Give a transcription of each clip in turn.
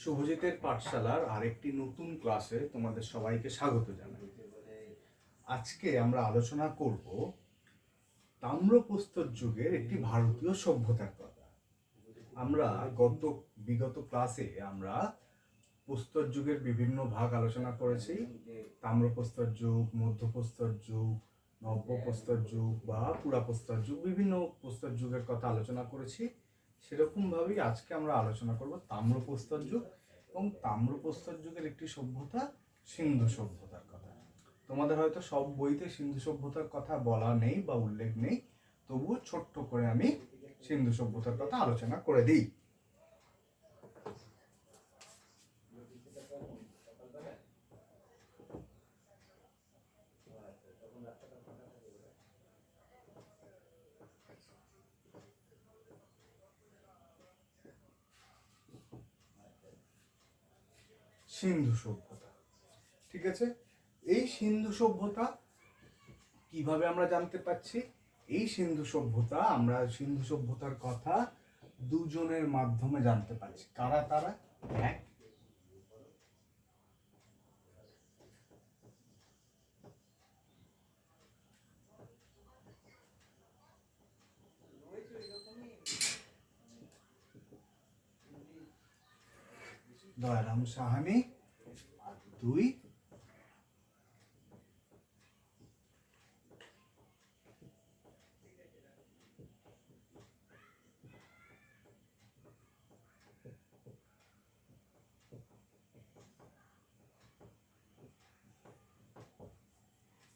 শুভজিতের পাঠশালার আরেকটি নতুন ক্লাসে তোমাদের সবাইকে স্বাগত জানাই। আজকে আমরা আলোচনা করব তাম্রপ্রস্তর যুগের একটি ভারতীয় সভ্যতার কথা। আমরা গত, বিগত ক্লাসে আমরা প্রস্তর যুগের বিভিন্ন ভাগ আলোচনা করেছি। তাম্রপ্রস্তর যুগ, মধ্যপ্রস্তর যুগ, নব্যপ্রস্তর যুগ বা পুরাপ্রস্তর যুগ, বিভিন্ন প্রস্তর যুগের কথা আলোচনা করেছি। সেরকম ভাবেই আজকে আমরা আলোচনা করব তাম্রপ্রস্তর যুগ এবং তাম্রপ্রস্তর যুগের একটি সভ্যতা সিন্ধু সভ্যতার কথা। তোমাদের হয়তো সব বইতে সিন্ধু সভ্যতার কথা বলা নেই বা উল্লেখ নেই, তবুও ছোট্ট করে আমি সিন্ধু সভ্যতার কথা আলোচনা করে দিই। সিন্ধু সভ্যতা। ঠিক আছে? এই সিন্ধু সভ্যতা কীভাবে আমরা জানতে পাচ্ছি এই সিন্ধু সভ্যতা, আমরা সিন্ধু সভ্যতার কথা দুজনের মাধ্যমে জানতে পারছি। কারা তারা? এক দয়ারাম সাহানি, দুই।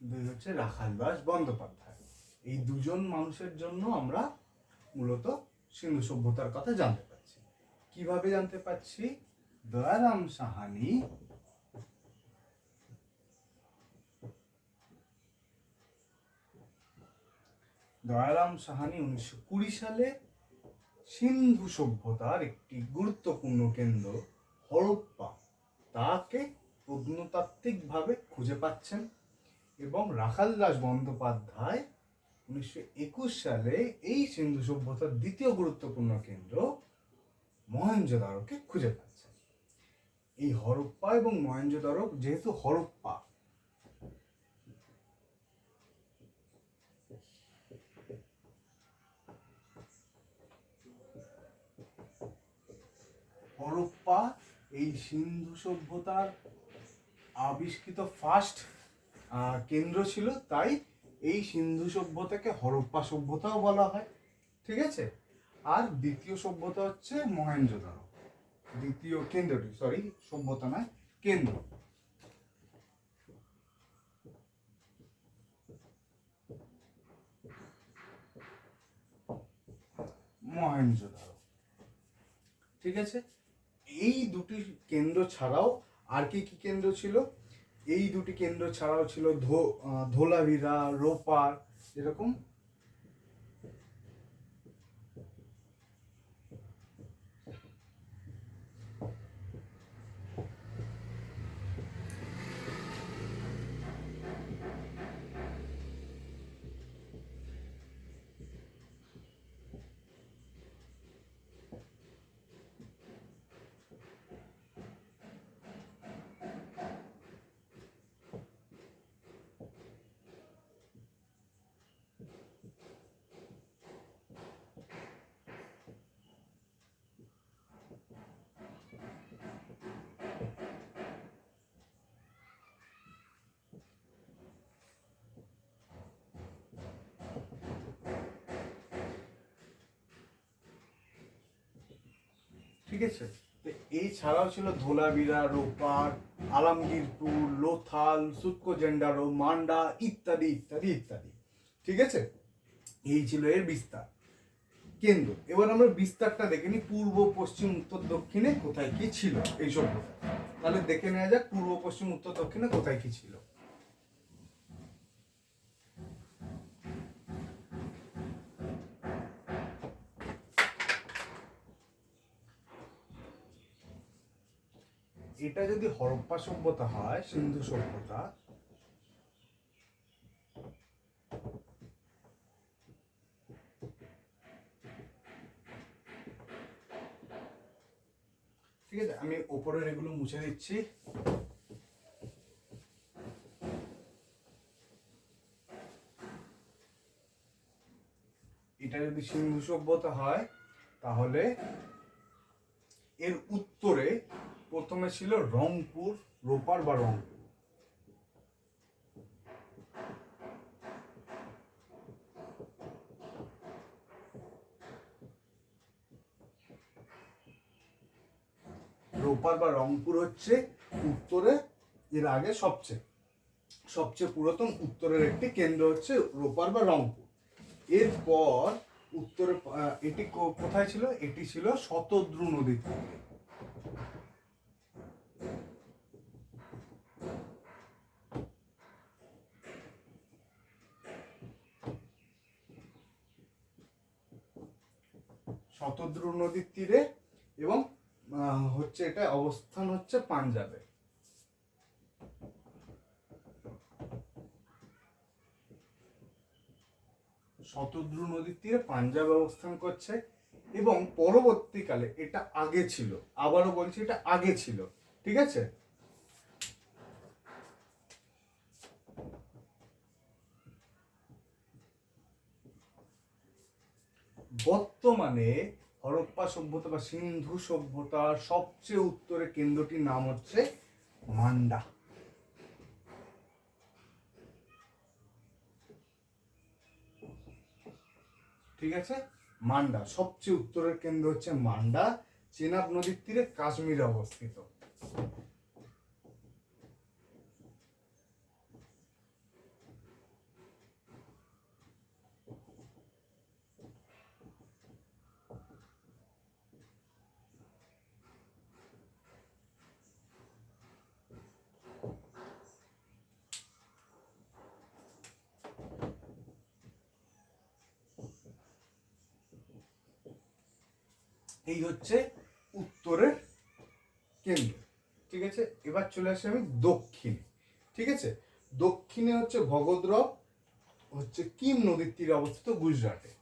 দুই হচ্ছে রাখাল দাস বন্দ্যোপাধ্যায়। এই দুজন মানুষের জন্য আমরা মূলত সিন্ধু সভ্যতার কথা জানতে পারছি। কীভাবে জানতে পারছি? দয়ারাম সাহানি। দয়ারাম সাহানি উনিশশো কুড়ি সালে সিন্ধু সভ্যতার একটি গুরুত্বপূর্ণ কেন্দ্র হরপ্পা। তাকে প্রত্নতাত্ত্বিকভাবে খুঁজে পাচ্ছেন এবং রাখাল দাস বন্দ্যোপাধ্যায় উনিশশো একুশ সালে এই সিন্ধু সভ্যতার দ্বিতীয় গুরুত্বপূর্ণ কেন্দ্র মহেঞ্জোদারোকে খুঁজে পাচ্ছেন এই হরপ্পা এবং মহেঞ্জোদারো যেহেতু হরপ্পা। হরপ্পা এই সিন্ধু সভ্যতার আবিষ্কৃত ফার্স্ট কেন্দ্র ছিল, তাই এই সিন্ধু সভ্যতাকে হরপ্পা সভ্যতাও বলা হয়, ঠিক আছে? আর দ্বিতীয় সভ্যতা হচ্ছে মহেঞ্জোদারো দ্বিতীয় কেন্দ্রটি সরি সভ্যতা নয় কেন্দ্র। মহেঞ্জোদারো ঠিক আছে? এই দুটি কেন্দ্র ছাড়াও আর কি কি কেন্দ্র ছিল? এই দুটি কেন্দ্র ছাড়াও ছিল ধোলাভিরা, রোপার এরকম ঠিক আছে? এই ছাড়াও ছিল ধোলাভিরা রোপার, আলমগীরপুর, লোথাল সুটকো জেন্ডারো, মান্ডা ইত্যাদি ইত্যাদি ইত্যাদি। ঠিক আছে? এই ছিল এর বিস্তার। কেন্দ্র। এবার আমরা বিস্তারটা দেখে নিই, পূর্ব, পশ্চিম, উত্তর, দক্ষিণে কোথায় কি ছিল এই সভ্যতা তাহলে দেখে নেওয়া যাক, পূর্ব, পশ্চিম, উত্তর, দক্ষিণে কোথায় কি ছিল। এটা যদি হরপ্পা সভ্যতা হয়, সিন্ধু সভ্যতা, ঠিক আছে, আমি ওপরের এগুলো মুছে দিচ্ছি। এটা যদি সিন্ধু সভ্যতা হয়, তাহলে এর উত্তরে প্রথমে ছিল রংপুর, রোপার বা রংপুর। রোপার বা রংপুর হচ্ছে উত্তরে, এর আগে সবচেয়ে সবচেয়ে পুরাতন উত্তরের একটি কেন্দ্র হচ্ছে রোপার বা রংপুর। এরপর উত্তরে এটি কোথায় ছিল? এটি ছিল শতদ্রু নদীর শতদ্রু নদীর তীরে এবং হচ্ছে এটা অবস্থান হচ্ছে পাঞ্জাবে। শতদ্রু নদীর তীরে পাঞ্জাব অবস্থান করছে এবং পরবর্তীকালে এটা আগে ছিল। আবারও বলছি, এটা আগে ছিল। ঠিক আছে? বর্তমানে হরপ্পা সভ্যতা বা সিন্ধু সভ্যতার সবচেয়ে উত্তরে কেন্দ্রটির নাম হচ্ছে মান্ডা। ঠিক আছে? মান্ডা, সবচেয়ে উত্তরের কেন্দ্র হচ্ছে মান্ডা, চেনাব নদীর তীরে কাশ্মীরে অবস্থিত। এই হচ্ছে উত্তরের কেন্দ্র। ঠিক আছে? এবার চলে আসি আমি দক্ষিণে। ঠিক আছে? দক্ষিণে হচ্ছে ভগদ্রব, হচ্ছে কিম নদীর তীরে অবস্থিত গুজরাটে।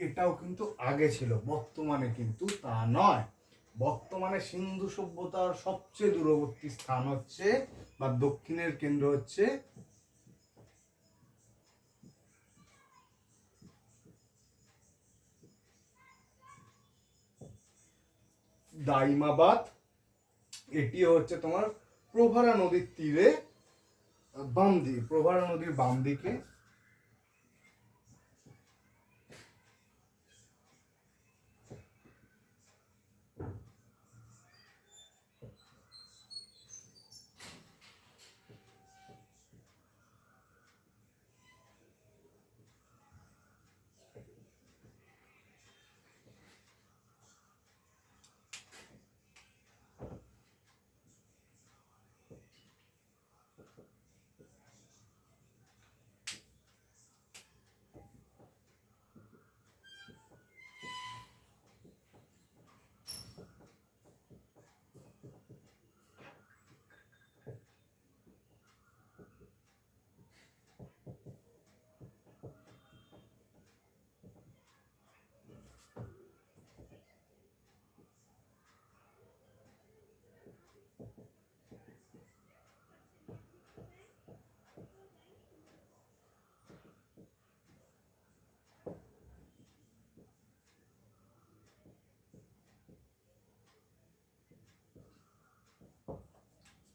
এটাও কিন্তু আগে ছিল, বর্তমানে কিন্তু তা নয়। বর্তমানে সিন্ধু সভ্যতার সবচেয়ে দূরবর্তী স্থান হচ্ছে বা দক্ষিণের কেন্দ্র হচ্ছে দাইমাবাদ। এটি হচ্ছে তোমার প্রভারা নদীর তীরে বাম দিকে, প্রভারা নদীর বাম দিকে।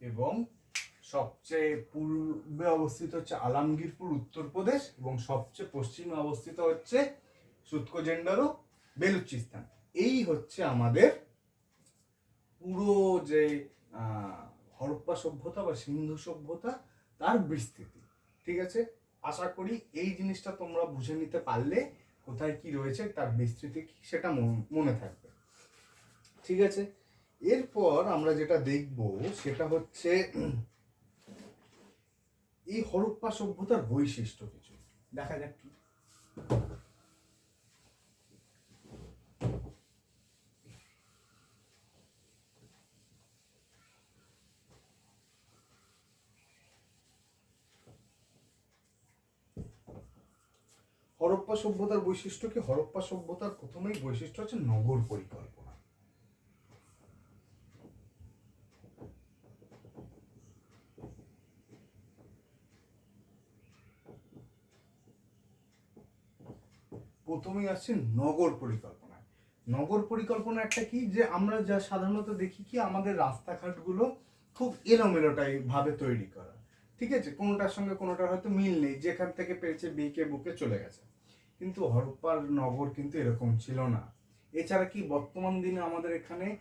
এবং সবচেয়ে পূর্বে অবস্থিত হচ্ছে আলামগীরপুর উত্তরপ্রদেশ এবং সবচেয়ে পশ্চিমে অবস্থিত হচ্ছে সুৎকোজেন্ডারো বেলুচিস্তান। এই হচ্ছে আমাদের পুরো যে হরপ্পা সভ্যতা বা সিন্ধু সভ্যতা, তার বিস্তৃতি। ঠিক আছে? আশা করি এই জিনিসটা তোমরা বুঝে নিতে পারলে কোথায় কি রয়েছে, তার বিস্তৃতি সেটা মনে থাকবে। ঠিক আছে? এরপর আমরা যেটা দেখব সেটা হচ্ছে এই হরপ্পা সভ্যতার বৈশিষ্ট্য কিছু। দেখা যাক কি। হরপ্পা সভ্যতার বৈশিষ্ট্য কি? হরপ্পা সভ্যতার প্রথমেই বৈশিষ্ট্য হচ্ছে নগর পরিকল্পনা। প্রথমেই আসছে নগর পরিকল্পনা। নগর পরিকল্পনা একটা কি? যে আমরা যা সাধারণত দেখি কি, আমাদের রাস্তাঘাটগুলো খুব এলোমেলোটাই ভাবে তৈরি করা। ঠিক আছে? কোনোটার সঙ্গে কোনোটার হয়তো মিল নেই। যেখান থেকে পেয়েছে বিকে বুকে চলে গেছে। কিন্তু হরপ্পার নগর কিন্তু এরকম ছিল না। এছাড়া কি, বর্তমান দিনে আমাদের এখানে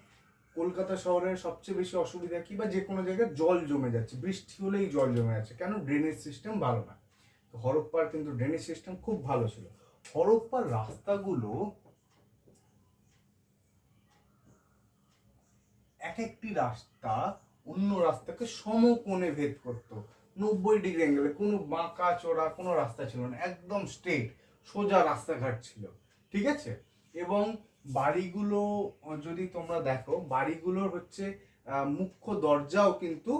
কলকাতা শহরের সবচেয়ে বেশি অসুবিধা কি বা যে কোনো জায়গায় জল জমে যাচ্ছে। বৃষ্টি হলেই জল জমে যাচ্ছে। কেন? ড্রেনেজ সিস্টেম ভালো না। হরপ্পার কিন্তু ড্রেনেজ সিস্টেম খুব ভালো ছিল। হরপ্পার রাস্তাগুলো এক একটি রাস্তা অন্য রাস্তাকে সমকোণে ভেদ করতো। নব্বই ডিগ্রি অ্যাঙ্গেলে কোনো বাঁকা চড়া কোনো রাস্তা ছিল না, একদম স্ট্রেট সোজা রাস্তাঘাট ছিল, ঠিক আছে? এবং বাড়িগুলো, যদি তোমরা দেখো, বাড়িগুলোর হচ্ছে মুখ্য দরজাও কিন্তু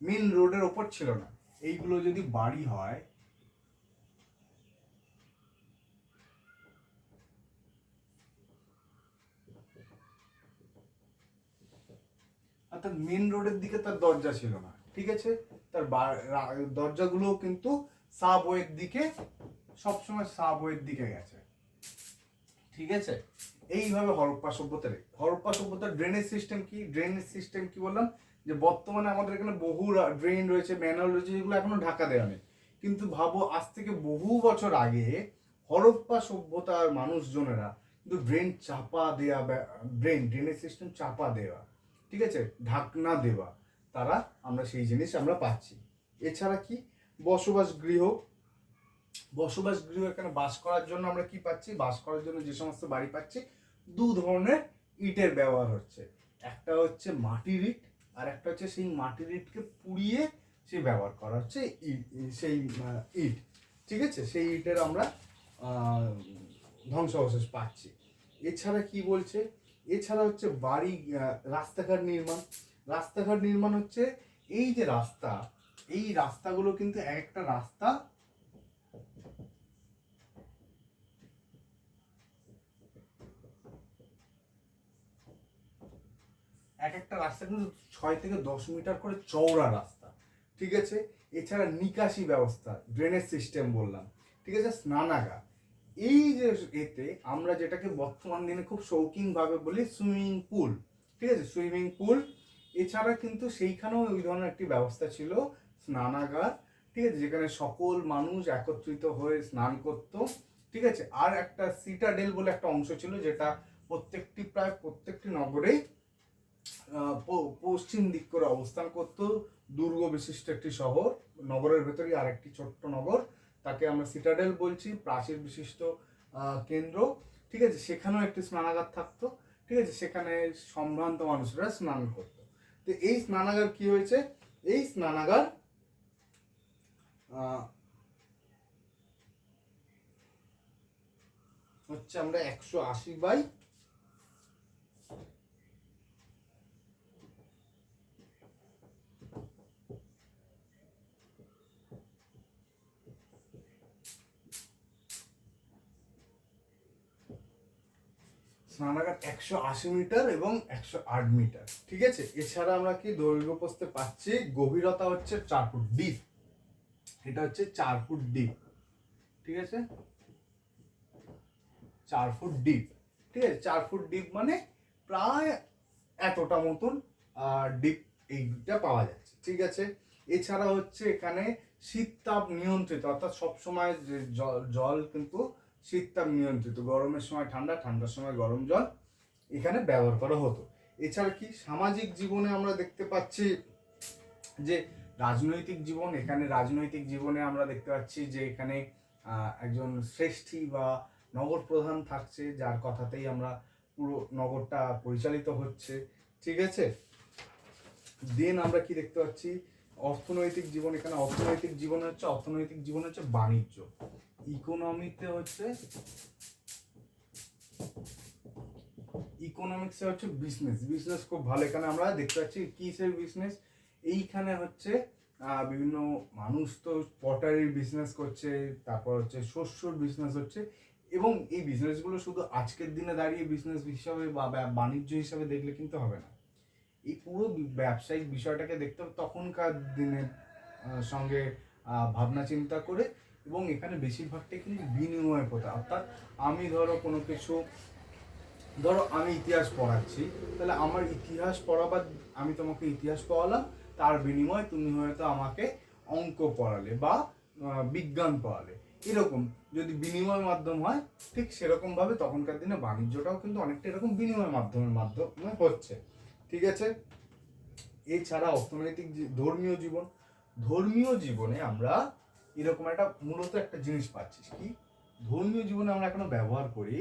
মেন রোডের ওপর ছিল না। এইগুলো যদি বাড়ি হয় অর্থাৎ মেন রোডের দিকে তার দরজা ছিল না, ঠিক আছে? তার দরজাগুলোও কিন্তু সাবওয়ের দিকে, সবসময় সাবওয়ের দিকে গেছে। ঠিক আছে? এইভাবে হরপ্পা সভ্যতার হরপ্পা সভ্যতার ড্রেনেজ সিস্টেম কি? ড্রেনেজ সিস্টেম কি বললাম? যে বর্তমানে আমাদের এখানে বহু ড্রেন রয়েছে ম্যানুয়াল রয়েছে, যেগুলো এখনও ঢাকা দেওয়া নেই। কিন্তু ভাবো, আজ থেকে বহু বছর আগে হরপ্পা সভ্যতার মানুষজনেরা কিন্তু ড্রেন চাপা দেওয়া ড্রেন ড্রেনেজ সিস্টেম চাপা দেওয়া ঠিক আছে? ঢাকনা দেওয়া। তারা আমরা সেই জিনিস আমরা পাচ্ছি। এছাড়া কি? বসবাস গৃহ। বসবাস গৃহ এখানে বাস করার জন্য আমরা কি পাচ্ছি? বাস করার জন্য যে সমস্ত বাড়ি পাচ্ছি, দু ধরনের ইটের ব্যবহার হচ্ছে। একটা হচ্ছে মাটির ইট, আর একটা হচ্ছে সেই মাটির ইটকে পুড়িয়ে সে ব্যবহার করা হচ্ছে ইট সেই ইট। ঠিক আছে? সেই ইটের আমরা ধ্বংসাবশেষ পাচ্ছি। এছাড়া কি বলছে? এছাড়া হচ্ছে বাড়ি রাস্তাঘাট নির্মাণ। রাস্তাঘাট নির্মাণ হচ্ছে এই যে রাস্তা, এই রাস্তাগুলো কিন্তু এক একটা রাস্তা এক একটা রাস্তা কিন্তু ছয় থেকে দশ মিটার করে চওড়া রাস্তা, ঠিক আছে? এছাড়া নিকাশি ব্যবস্থা ড্রেনেজ সিস্টেম বললাম, ঠিক আছে? স্নানাগার। এই যে এতে আমরা যেটাকে বর্তমান দিনে খুব শৌখিনভাবে বলি সুইমিং পুল, ঠিক আছে? সুইমিং পুল, এছাড়া কিন্তু সেইখানেও ওই ধরনের একটি ব্যবস্থা ছিল, স্নানাগার, ঠিক আছে? যেখানে সকল মানুষ একত্রিত হয়ে স্নান করত, ঠিক আছে? আর একটা সিটাডেল বলে একটা অংশ ছিল, যেটা প্রত্যেকটি প্রায় প্রত্যেকটি প- পশ্চিম দিক করে অবস্থান করত। দুর্গ বিশিষ্ট একটি শহর, নগরের ভেতরেই আরেকটি ছোট্ট নগর। তাকে আমরা সিটাডেল বলছি, প্রাচীর বিশিষ্ট কেন্দ্র। ঠিক আছে? সেখানেও একটি স্নানাগার থাকতো। ঠিক আছে? সেখানে সম্ভ্রান্ত মানুষরা স্নান করতো। তো এই স্নানাগার কি হয়েছে? এই স্নানাগার হচ্ছে আমরা একশো আশি বাই স্নানাগার একশো আশি মিটার এবং একশো আট মিটার। ঠিক আছে? এছাড়া আমরা কি দৈর্ঘ্য প্রস্থে পাচ্ছি? গভীরতা হচ্ছে চার ফুট ডিপ এটা হচ্ছে চার ফুট ডিপ ঠিক আছে? চার ফুট ডিপ ঠিক আছে? চার ফুট ডিপ মানে প্রায় এতটা মতন ডিপ এইটা পাওয়া যাচ্ছে। ঠিক আছে? এছাড়া হচ্ছে এখানে শীত তাপ নিয়ন্ত্রিত, অর্থাৎ সবসময় জল জল কিন্তু শীত তাপ নিয়ন্ত্রিত। গরমের সময় ঠান্ডা, ঠান্ডার সময় গরম জল। এখানে ব্যবহার করা হতো। এছাড়া কি সামাজিক জীবনে আমরা দেখতে পাচ্ছি যে রাজনৈতিক জীবন, এখানে রাজনৈতিক জীবনে আমরা দেখতে পাচ্ছি যে এখানে একজন শ্রেষ্ঠী বা নগর প্রধান থাকছে, যার কথাতেই আমরা পুরো নগরটা পরিচালিত হচ্ছে। ঠিক আছে? দেন আমরা কি দেখতে পাচ্ছি? অর্থনৈতিক জীবন, এখানে অর্থনৈতিক জীবন হচ্ছে, অর্থনৈতিক জীবন হচ্ছে বাণিজ্য। ইকোনমিতে হচ্ছে ইকোনমিক্সে হচ্ছে বিজনেস বিজনেস খুব ভালো। এখানে আমরা দেখতে পাচ্ছি কিসের বিজনেস এইখানে হচ্ছে বিভিন্ন মানুষ তো পটারির বিজনেস করছে, তারপর হচ্ছে শস্যর বিজনেস হচ্ছে এবং এই বিজনেসগুলো শুধু আজকের দিনে দাঁড়িয়ে বিজনেস হিসাবে বা বাণিজ্য হিসাবে দেখলে কিন্তু হবে না। এই পুরো ব্যবসায়িক বিষয়টাকে দেখতে হবে তখনকার দিনের সঙ্গে ভাবনা চিন্তা করে এবং এখানে বেশিরভাগটাই কিন্তু বিনিময় প্রথা। অর্থাৎ আমি ধরো কোনো কিছু ধরো আমি ইতিহাস পড়াচ্ছি, তাহলে আমার ইতিহাস পড়াবার আমি তোমাকে ইতিহাস পড়ালাম, তার বিনিময়ে তুমি হয়তো আমাকে অঙ্ক পড়ালে বা বিজ্ঞান পড়ালে। এরকম যদি বিনিময় মাধ্যম হয়, ঠিক সেরকমভাবে তখনকার দিনে বাণিজ্যটাও কিন্তু অনেকটা এরকম বিনিময় মাধ্যমের মাধ্যমে হচ্ছে। ঠিক আছে? এছাড়া অর্থনৈতিক ধর্মীয় জীবন। ধর্মীয় জীবনে আমরা এরকম একটা মূলত একটা জিনিস পাচ্ছি। কি? ধর্মীয় জীবনে আমরা এখনও ব্যবহার করি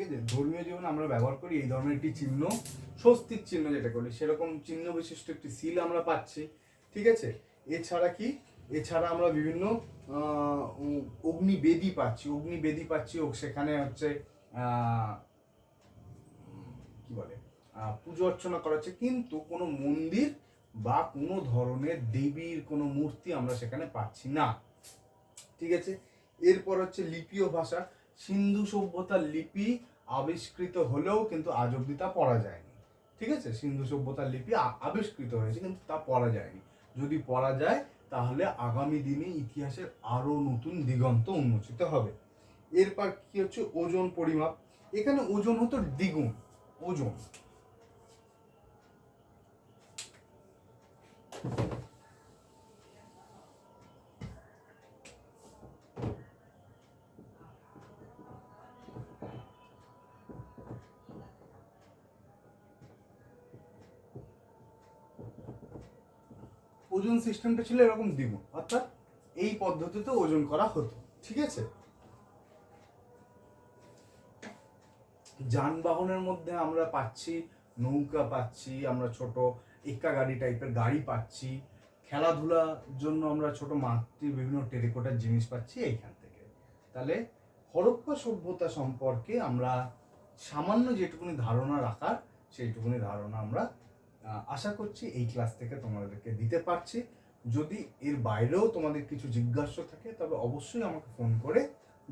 ঠিক আছে? ধর্মীয় জীবনে আমরা ব্যবহার করি এই ধরনের একটি চিহ্ন স্বস্তির চিহ্ন যেটা করি সেরকম চিহ্ন বিশিষ্ট একটি সিল আমরা পাচ্ছি, ঠিক আছে? এছাড়া কি? এছাড়া আমরা বিভিন্ন অগ্নিবেদী পাচ্ছি অগ্নিবেদী পাচ্ছি, ও সেখানে হচ্ছে কি বলে? পুজো অর্চনা করা হচ্ছে, কিন্তু কোনো মন্দির বা কোনো ধরনের দেবীর কোনো মূর্তি আমরা সেখানে পাচ্ছি না, ঠিক আছে? এরপর হচ্ছে লিপিও ভাষা, সিন্ধু সভ্যতার লিপি আবিষ্কৃত হলেও কিন্তু আজ অব্দি তা পড়া যায়নি। ঠিক আছে? সিন্ধু সভ্যতার লিপি আবিষ্কৃত হয়েছে কিন্তু তা পড়া যায়নি। যদি পড়া যায়, তাহলে আগামী দিনে ইতিহাসের আরও নতুন দিগন্ত উন্মোচিত হবে। এরপর কি হচ্ছে? ওজন পরিমাপ। এখানে ওজন হতো দ্বিগুণ। ওজন। ওজন সিস্টেমটা ছিল এরকম দ্বিগুণ। অর্থাৎ এই পদ্ধতিতে ওজন করা হতো। ঠিক আছে? যানবাহনের মধ্যে আমরা পাচ্ছি, নৌকা পাচ্ছি, আমরা ছোট এক্কা গাড়ি টাইপের গাড়ি পাচ্ছি। খেলাধুলার জন্য আমরা ছোট মাতৃ বিভিন্ন টেরিকোটার জিনিস পাচ্ছি এইখান থেকে। তাহলে হরপ্পা সভ্যতা সম্পর্কে আমরা সামান্য যেটুকুনি ধারণা রাখার, সেইটুকুনি ধারণা আমরা আশা করছি এই ক্লাস থেকে তোমাদেরকে দিতে পারছি। যদি এর বাইরেও তোমাদের কিছু জিজ্ঞাসা থাকে, তবে অবশ্যই আমাকে ফোন করে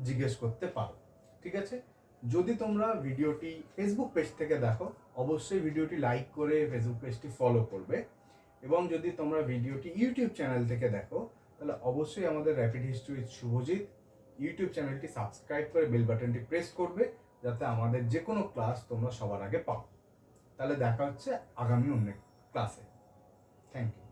জিজ্ঞেস করতে পারো। ঠিক আছে? যদি তোমরা ভিডিওটি ফেসবুক পেজ থেকে দেখো, অবশ্যই ভিডিওটি লাইক করে ফেসবুক পেজটি ফলো করবে। এবং যদি তোমরা ভিডিওটি ইউটিউব চ্যানেল থেকে দেখো, তাহলে অবশ্যই আমাদের rapid history with Subhajit YouTube চ্যানেলটি সাবস্ক্রাইব করে বেল বাটনটি প্রেস করবে, যাতে আমাদের যে কোনো ক্লাস তোমরা সবার আগে পাও। তাহলে দেখা হচ্ছে আগামী অন্য ক্লাসে থ্যাংক ইউ